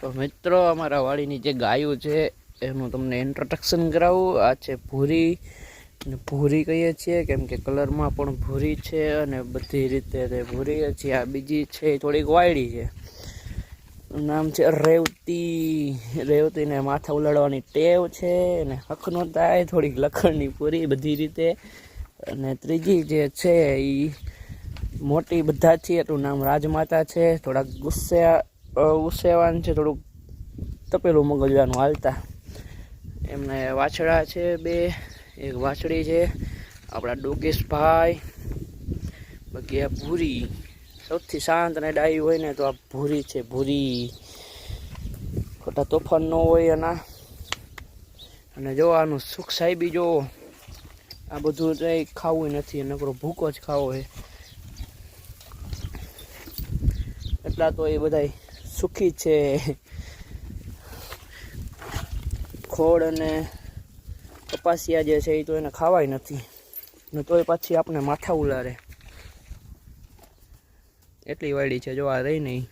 તો મિત્રો, અમારા વાડીની જે ગાયો છે, એનું તમને ઇન્ટ્રોડક્શન કરાવું. આ છે ભૂરી. અને ભૂરી કહીએ છીએ, કેમ કે કલરમાં પણ ભૂરી છે અને બધી રીતે તે ભૂરી છે. આ બીજી છે, થોડીક વાયડી છે. નામ છે રેવતી. રેવતીને માથા ઉલાડવાની ટેવ છે અને હકનો થાય, થોડીક લખણની પૂરી બધી રીતે. અને ત્રીજી જે છે એ મોટી બધા છે, એનું નામ રાજમાતા છે. થોડાક ગુસ્સે અ, ગુસ્સેવાન છે થોડુંક તપેલું મગજવાનું હાલતા. એમને વાછડા છે બે એક વાછડી છે આપણા ડોગેશભાઈ બાકી આ ભૂરી. સૌથી શાંત અને ડાયું હોય ને તો આ ભૂરી છે ભૂરી. ખોટા તોફાન ન હોય એના. અને જો આનું સુખ સાહેબી જો આ બધું કંઈ ખાવું નથી નકરો ભૂકો જ ખાવો છે. એટલા તો એ બધાય સુખી છે. ખોળ અને કપાસિયા જે છે એ તો એને ખાવાય નથી. ને તોય પાછી આપણે માથા ઉલારે. એટલી વાડી છે, જો આ રહી નહીં.